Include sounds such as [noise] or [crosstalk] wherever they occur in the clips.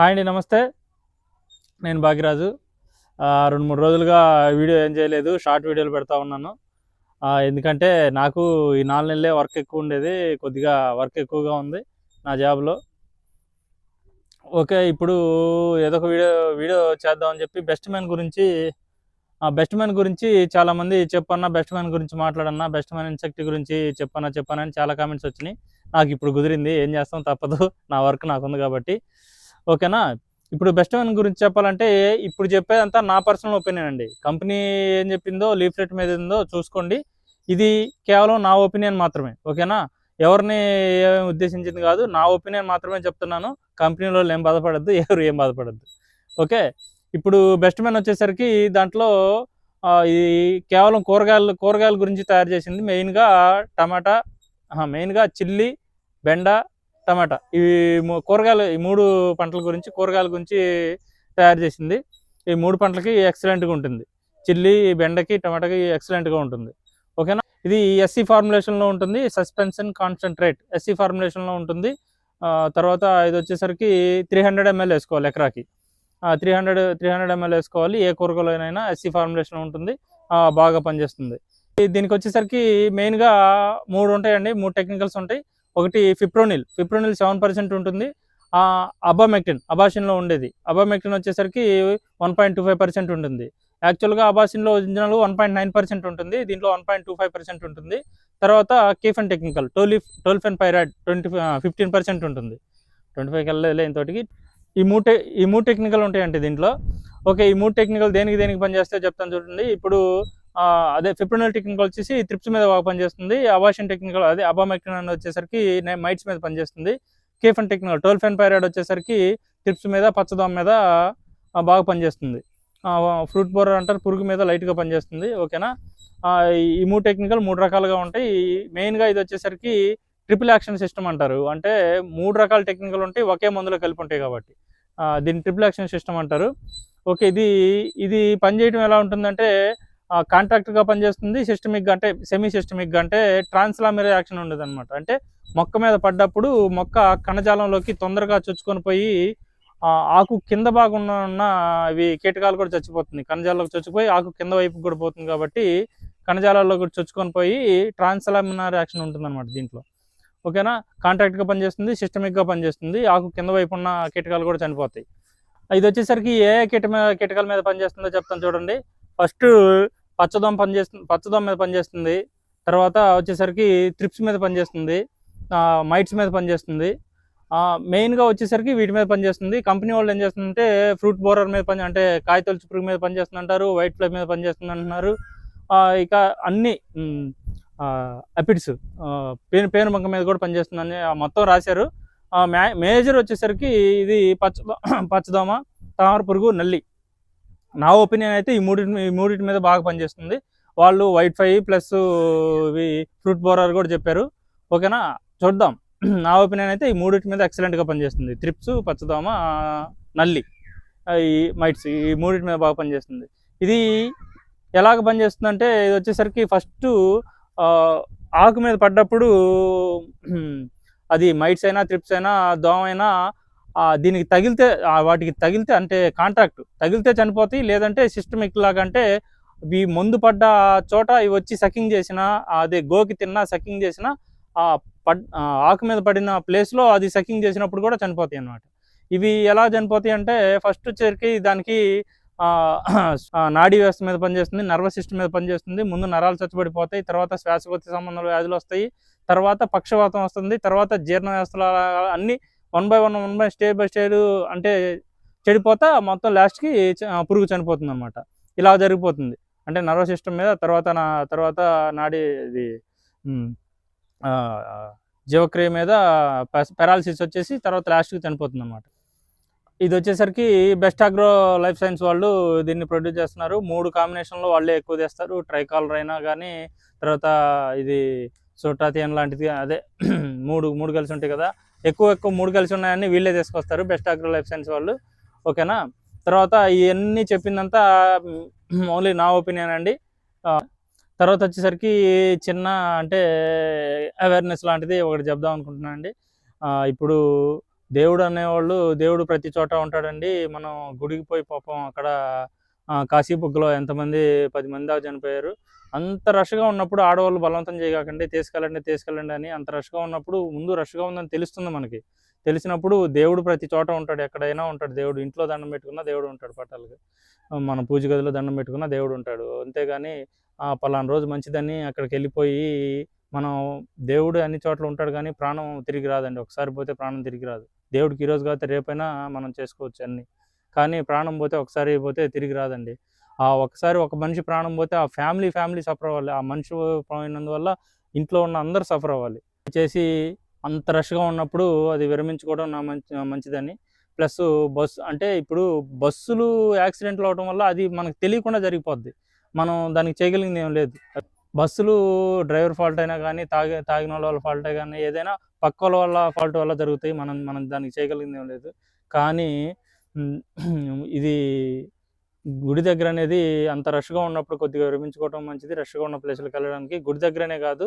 Hi అండి నమస్తే. నేను భాగ్యరాజు. రెండు మూడు రోజులుగా వీడియో ఏం చేయలేదు షార్ట్ వీడియోలు పెడతా ఉన్నాను. ఎందుకంటే నాకు ఈ నాలుగు నెలలే వర్క్ ఎక్కువ ఉండేది కొద్దిగా వర్క్ ఎక్కువగా ఉంది నా జాబ్లో. ఓకే ఇప్పుడు ఏదో ఒక వీడియో వీడియో చేద్దామని చెప్పి బెస్ట్ మ్యాన్ గురించి ఆ బెస్ట్ మ్యాన్ గురించి చాలామంది చెప్పన్నా బెస్ట్ మ్యాన్ గురించి మాట్లాడన్నా బెస్ట్ మ్యాన్ ఇన్సెక్ట్ గురించి చెప్పన్నా చెప్పానని చాలా కామెంట్స్ వచ్చినాయి. నాకు ఇప్పుడు కుదిరింది ఏం చేస్తాం తప్పదు నా వర్క్ నాకుంది కాబట్టి. ఓకేనా? ఇప్పుడు బెస్ట్ మెన్ గురించి చెప్పాలంటే ఇప్పుడు చెప్పేదంతా నా పర్సనల్ ఒపీనియన్ అండి. కంపెనీ ఏం చెప్పిందో లీఫ్లెట్ మీద ఉందో చూసుకోండి. ఇది కేవలం నా ఒపీనియన్ మాత్రమే. ఓకేనా? ఎవరిని ఏమేమి ఉద్దేశించింది కాదు నా ఒపీనియన్ మాత్రమే చెప్తున్నాను. కంపెనీలో ఏం బాధపడద్దు ఎవరు ఏం బాధపడద్దు. ఓకే? ఇప్పుడు బెస్ట్ మ్యాన్ వచ్చేసరికి దాంట్లో ఈ ఇది కేవలం కూరగాయలు కూరగాయల గురించి తయారు చేసింది. మెయిన్గా టమాటా మెయిన్గా చిల్లీ బెండ టమాటా. ఇవి కూరగాయలు ఈ మూడు పంటల గురించి కూరగాయల గురించి తయారు చేసింది. ఈ మూడు పంటలకి ఎక్సలెంట్గా ఉంటుంది. చిల్లీ బెండకి టమాటాకి ఎక్సలెంట్గా ఉంటుంది. ఓకేనా? ఇది ఎస్సీ ఫార్ములేషన్లో ఉంటుంది. సస్పెన్షన్ కాన్సన్ట్రేట్ ఎస్సీ ఫార్ములేషన్లో ఉంటుంది. తర్వాత ఇది వచ్చేసరికి త్రీ హండ్రెడ్ ఎంఎల్ వేసుకోవాలి ఎకరాకి. Three hundred three hundred ML వేసుకోవాలి. ఏ కూరగాయలైనా ఎస్సీ ఫార్ములేషన్ ఉంటుంది. బాగా పనిచేస్తుంది. దీనికి వచ్చేసరికి మెయిన్గా మూడు ఉంటాయండి. మూడు టెక్నికల్స్ ఉంటాయి. ఒకటి ఫిప్రోనిల్ ఫిప్రోనిల్ సెవెన్ పర్సెంట్ ఉంటుంది. అబామెక్టిన్ అబాషిన్లో ఉండేది. అబామెక్టిన్ వచ్చేసరికి one point two five percent ఉంటుంది. యాక్చువల్గా అబాషిన్లో original one point nine percent ఉంటుంది. దీంట్లో one point two five percent ఉంటుంది. తర్వాత కేఫెన్ టెక్నికల్ టోలిఫ్ tolfenpyrad twenty fifteen percent ఉంటుంది. ట్వంటీ ఫైవ్ కల్లా ఇంతటికి ఈ మూడు ఈ మూడు టెక్నికల్ ఉంటాయంటే దీంట్లో. ఓకే ఈ మూడు టెక్నికల్ దేనికి దేనికి పనిచేస్తే చెప్తాను చూడండి. ఇప్పుడు అదే ఫిప్రినల్ టెక్నికల్ వచ్చేసి త్రిప్స్ మీద బాగా పనిచేస్తుంది. అబాషన్ టెక్నికల్ అదే అబామెక్టిన్ అని వచ్చేసరికి మైట్స్ మీద పనిచేస్తుంది. కేఫన్ టెక్నికల్ టోల్ఫెన్ పైరాయిడ్ వచ్చేసరికి త్రిప్స్ మీద పచ్చదోమ మీద బాగా పనిచేస్తుంది. ఫ్రూట్ బోరర్ అంటారు పురుగు మీద లైట్గా పనిచేస్తుంది. ఓకేనా? ఈ- మూడు టెక్నికల్ మూడు రకాలుగా ఉంటాయి. మెయిన్గా ఇది వచ్చేసరికి ట్రిపుల్ యాక్షన్ సిస్టమ్ అంటారు. అంటే మూడు రకాల టెక్నికల్ ఉంటాయి ఒకే మందులో కలిపి ఉంటాయి కాబట్టి. దీన్ని ట్రిపుల్ యాక్షన్ సిస్టమ్ అంటారు. ఓకే ఇది ఇది పనిచేయడం ఎలా ఉంటుందంటే కాంట్రాక్ట్గా పనిచేస్తుంది సిస్టమిక్గా అంటే సెమీ సిస్టమిక్గా అంటే ట్రాన్స్లామర్ యాక్షన్ ఉండదు అనమాట అంటే మొక్క మీద పడ్డప్పుడు మొక్క కణజాలంలోకి తొందరగా చొచ్చుకొని పోయి ఆకు కింద భాగం ఉన్న ఇవి కీటకాలు కూడా చచ్చిపోతుంది. కణజాలంలోకి చచ్చిపోయి ఆకు కింద వైపు కూడా పోతుంది కాబట్టి కణజాలాల్లో కూడా చొచ్చుకొని పోయి ట్రాన్స్లామినార్ యాక్షన్ ఉంటుంది దీంట్లో. ఓకేనా? కాంట్రాక్ట్గా పనిచేస్తుంది సిస్టమిక్గా పనిచేస్తుంది ఆకు కింద వైపు ఉన్న కీటకాలు కూడా చనిపోతాయి. ఇది వచ్చేసరికి ఏ కీట కీటకాల మీద పనిచేస్తుందో చెప్తాను చూడండి. ఫస్ట్ పచ్చదోమ పనిచేస్తుంది పచ్చదోమ మీద పనిచేస్తుంది తర్వాత వచ్చేసరికి త్రిప్స్ మీద పనిచేస్తుంది మైట్స్ మీద పనిచేస్తుంది మెయిన్గా వచ్చేసరికి వీటి మీద పనిచేస్తుంది కంపెనీ వాళ్ళు ఏం చేస్తుందంటే ఫ్రూట్ బోరర్ మీద పని అంటే కాయతొలుచు పురుగు మీద పనిచేస్తుందంటారు వైట్ ఫ్లై మీద పనిచేస్తుంది అంటున్నారు ఇక అన్ని అపిడ్స్ పేను పేను బంక మీద కూడా పనిచేస్తుందని మొత్తం రాశారు. మేజర్ వచ్చేసరికి ఇది పచ్చ పచ్చదోమ తామర పురుగు నల్లి. నా ఒపీనియన్ అయితే ఈ మూడింటి ఈ మూడింటి మీద బాగా పనిచేస్తుంది. వాళ్ళు వైట్ ఫై ప్లస్ ఇవి ఫ్రూట్ బోరర్ కూడా చెప్పారు. ఓకేనా? చూద్దాం. [clears throat] నా ఒపీనియన్ అయితే ఈ మూడింటి మీద ఎక్సలెంట్గా పనిచేస్తుంది. త్రిప్స్ పచ్చదోమ నల్లి ఈ మైట్స్ ఈ మూడింటి మీద బాగా పనిచేస్తుంది. ఇది ఎలాగ పనిచేస్తుందంటే ఇది వచ్చేసరికి ఫస్ట్ ఆకు మీద పడ్డప్పుడు [clears throat] అది మైట్స్ అయినా త్రిప్స్ అయినా దోమ అయినా దీనికి తగిలితే వాటికి తగిలితే అంటే కాంట్రాక్ట్ తగిలితే చనిపోతాయి లేదంటే సిస్టమిక్ లాగా అంటే ఇవి మందు పడ్డ చోట ఇవి వచ్చి సకింగ్ చేసిన అదే గోకి తిన్నా సకింగ్ చేసిన ఆ పడ్ ఆకు మీద పడిన ప్లేస్లో అది సకింగ్ చేసినప్పుడు కూడా చనిపోతాయి అన్నమాట. ఇవి ఎలా చనిపోతాయి అంటే ఫస్ట్ వచ్చేసరికి దానికి నాడీ వ్యవస్థ మీద పనిచేస్తుంది నర్వస్ సిస్టమ్ మీద పనిచేస్తుంది ముందు నరాలు చచ్చిపడిపోతాయి తర్వాత శ్వాసకోశ సంబంధాలు వ్యాధులు వస్తాయి తర్వాత పక్షవాతం వస్తుంది తర్వాత జీర్ణ వ్యవస్థల అన్నీ one by one one by stage by stage అంటే చెడిపోతా మొత్తం లాస్ట్కి పురుగు చనిపోతుంది అనమాట ఇలా జరిగిపోతుంది. అంటే నర్వస్ సిస్టమ్ మీద తర్వాత నా తర్వాత నాడి ఇది జీవక్రియ మీద పెరాలసిస్ వచ్చేసి తర్వాత లాస్ట్కి చనిపోతుంది అనమాట ఇది వచ్చేసరికి బెస్ట్ అగ్రో లైఫ్ సైన్స్ వాళ్ళు దీన్ని ప్రొడ్యూస్ చేస్తున్నారు. మూడు కాంబినేషన్లో వాళ్ళే ఎక్కువ చేస్తారు. ట్రైకాలర్ అయినా కానీ తర్వాత ఇది సోటాథియన్ లాంటిది అదే మూడు మూడు కలిసి ఉంటాయి కదా ఎక్కువ ఎక్కువ మూడు కలిసి ఉన్నాయని వీళ్ళే తీసుకొస్తారు. బెస్ట్ అగ్రో లైఫ్ సైన్స్ వాళ్ళు. ఓకేనా? తర్వాత ఇవన్నీ చెప్పిందంతా ఓన్లీ నా ఒపీనియన్ అండి. తర్వాత వచ్చేసరికి చిన్న అంటే అవేర్నెస్ లాంటిది ఒకటి చెప్దాం అనుకుంటున్నాను అండి. ఇప్పుడు దేవుడు అనేవాళ్ళు దేవుడు ప్రతి చోట ఉంటాడండి. మనం గుడికి పోయి పాపం అక్కడ కాశీ బుగ్గలో ఎంతమంది పది మంది దాకా చనిపోయారు. అంత రష్గా ఉన్నప్పుడు ఆడవాళ్ళు బలవంతం చేయకండి తీసుకెళ్ళండి తీసుకెళ్ళండి అని అంత రష్గా ఉన్నప్పుడు ముందు రష్గా ఉందని తెలుస్తుంది మనకి. తెలిసినప్పుడు దేవుడు ప్రతి చోట ఉంటాడు. ఎక్కడైనా ఉంటాడు దేవుడు. ఇంట్లో దండం పెట్టుకున్నా దేవుడు ఉంటాడు పట్టాలకి మన పూజ గదిలో దండం పెట్టుకున్నా దేవుడు ఉంటాడు. అంతేగాని ఆ పలానా రోజు మంచిదని అక్కడికి వెళ్ళిపోయి మనం దేవుడు అన్ని చోట్ల ఉంటాడు కానీ ప్రాణం తిరిగి రాదండి. ఒకసారి పోతే ప్రాణం తిరిగి రాదు. దేవుడికి ఈరోజు కాకపోతే రేపైనా మనం చేసుకోవచ్చు అన్నీ. కానీ ప్రాణం పోతే ఒకసారి పోతే తిరిగి రాదండి. ఆ ఒకసారి ఒక మనిషి ప్రాణం పోతే ఆ ఫ్యామిలీ ఫ్యామిలీ సఫర్ అవ్వాలి. ఆ మనిషి పోయినందువల్ల ఇంట్లో ఉన్న అందరు సఫర్ అవ్వాలి. చేసి అంత రష్గా ఉన్నప్పుడు అది విరమించుకోవడం నా మంచి మంచిదని. ప్లస్ బస్సు అంటే ఇప్పుడు బస్సులు యాక్సిడెంట్లు అవడం వల్ల అది మనకు తెలియకుండా జరిగిపోద్ది. మనం దానికి చేయగలిగింది ఏం లేదు. బస్సులు డ్రైవర్ ఫాల్ట్ అయినా కానీ తాగి తాగిన వాళ్ళ ఫాల్ట్ కానీ ఏదైనా పక్క వాళ్ళ ఫాల్ట్ వల్ల జరుగుతాయి. మనం మనం దానికి చేయగలిగింది ఏం లేదు. కానీ ఇది గుడి దగ్గర అనేది అంత రష్గా ఉన్నప్పుడు కొద్దిగా విరమించుకోవడం మంచిది. రష్గా ఉన్న ప్లేసులకు వెళ్ళడానికి గుడి దగ్గరనే కాదు.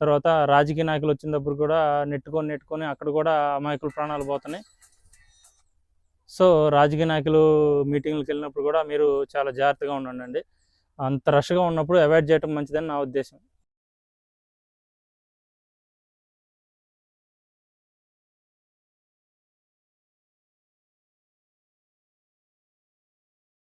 తర్వాత రాజకీయ నాయకులు వచ్చినప్పుడు కూడా నెట్టుకొని నెట్టుకొని అక్కడ కూడా అమాయకుల ప్రాణాలు పోతున్నాయి. సో రాజకీయ నాయకులు మీటింగ్లకు వెళ్ళినప్పుడు కూడా మీరు చాలా జాగ్రత్తగా ఉండండి. అంత రష్గా ఉన్నప్పుడు అవాయిడ్ చేయడం మంచిదని నా ఉద్దేశం.